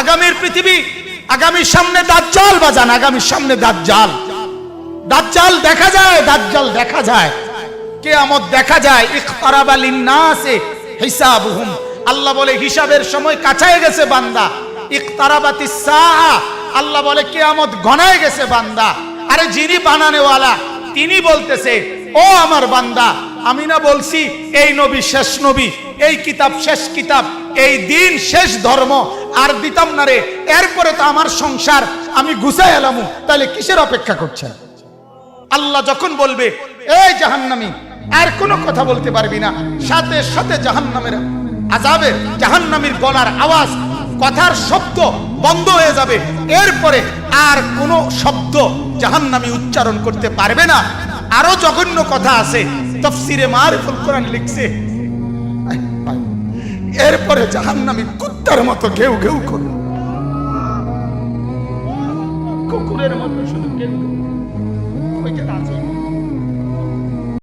আগামীর পৃথিবী আগামীর সামনে দাজ্জাল বাজান আগামীর সামনে দাজ্জাল। দাজ্জাল দেখা যায়, দাজ্জাল দেখা যায়। কেয়ামত দেখা যায়, ইখতারাবা লিন্নাসে হিসাবুহুম। আল্লাহ বলে, হিসাবের সময় কাছায় গেছে বান্দা। ইখতারাবাতিস সাআ আল্লাহ বলে, কেয়ামত ঘনায় গেছে বান্দা। আরে যিনি বানানেওয়ালা, তিনি বলতেছে, ও আমার বান্দা, আমি না বলছি, এই নবী শেষ নবী। এই কিতাব শেষ কিতাব, এই দিন শেষ ধর্ম, আর দিতাম না রে। এরপরে তো আমার সংসার, আমি গুছাই এলামু। তাহলে কিসের অপেক্ষা করছেন? আল্লাহ যখন বলবে, এই জাহান্নামী, আর কোনো কথা বলতে পারবি না। সাথে সাথে জাহান্নামের আজাবের জাহান্নামীর গলার আওয়াজ, কথার শব্দ বন্ধ হয়ে যাবে। এরপরে আর কোনো শব্দ জাহান্নামী উচ্চারণ করতে পারবে না। আরও জঘন্য কথা আছে। তফসিরে মারিফুল কোরআন লিখছে এরপরে নামি কুত্তার মতো ঘেউ ঘেউ করে কুকুরের মতো শুধু কেউ